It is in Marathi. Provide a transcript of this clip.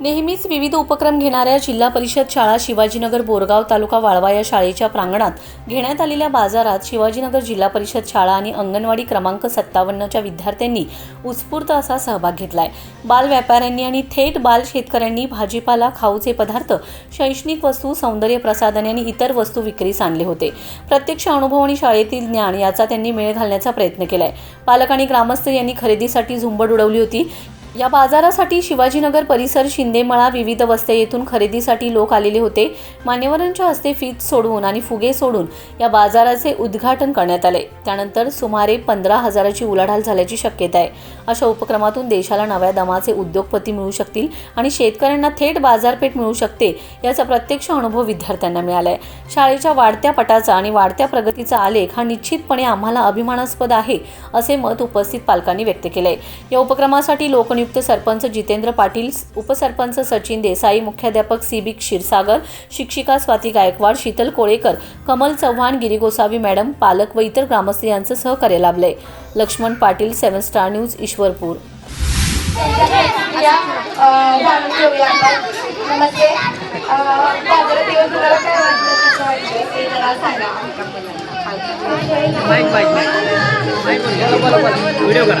नेहमीच विविध उपक्रम घेणाऱ्या जिल्हा परिषद शाळा शिवाजीनगर बोरगाव तालुका वाळवा या शाळेच्या प्रांगणात घेण्यात आलेल्या बाजारात शिवाजीनगर जिल्हा परिषद शाळा आणि अंगणवाडी क्रमांक सत्तावन्नच्या विद्यार्थ्यांनी उत्स्फूर्त असा सहभाग घेतलाय. बाल व्यापाऱ्यांनी आणि थेट बाल शेतकऱ्यांनी भाजीपाला खाऊचे पदार्थ शैक्षणिक वस्तू सौंदर्य प्रसाधने आणि इतर वस्तू विक्रीस आणले होते. प्रत्यक्ष अनुभव आणि शाळेतील ज्ञान याचा त्यांनी मेळ घालण्याचा प्रयत्न केलाय. पालक आणि ग्रामस्थ यांनी खरेदीसाठी झुंबड उडवली होती. या बाजारासाठी शिवाजीनगर परिसर शिंदेमळा विविध वस्ते येथून खरेदीसाठी लोक आलेले होते. मान्यवरांच्या हस्ते फीत सोडवून आणि फुगे सोडून या बाजाराचे उद्घाटन करण्यात आले. त्यानंतर सुमारे पंधरा हजाराची उलाढाल झाल्याची शक्यता आहे. अशा उपक्रमातून देशाला नव्या दमाचे उद्योगपती मिळू शकतील आणि शेतकऱ्यांना थेट बाजारपेठ मिळू शकते याचा प्रत्यक्ष अनुभव विद्यार्थ्यांना मिळाला आहे शाळेच्या वाढत्या पटाचा आणि वाढत्या प्रगतीचा आलेख हा निश्चितपणे आम्हाला अभिमानास्पद आहे असे मत उपस्थित पालकांनी व्यक्त केले या उपक्रमासाठी लोकनियुक्त सरपंच जितेंद्र पाटील उपसरपंच सचिन देसाई मुख्याध्यापक सी बी क्षीरसागर शिक्षिका स्वाती गायकवाड शीतल कोळेकर कमल चव्हाण गिरी गोसावी मॅडम पालक व इतर ग्रामस्थ यांचं सहकार्य लाभलंय. Laxman Patil seven star news Ishwarpur. Video करा.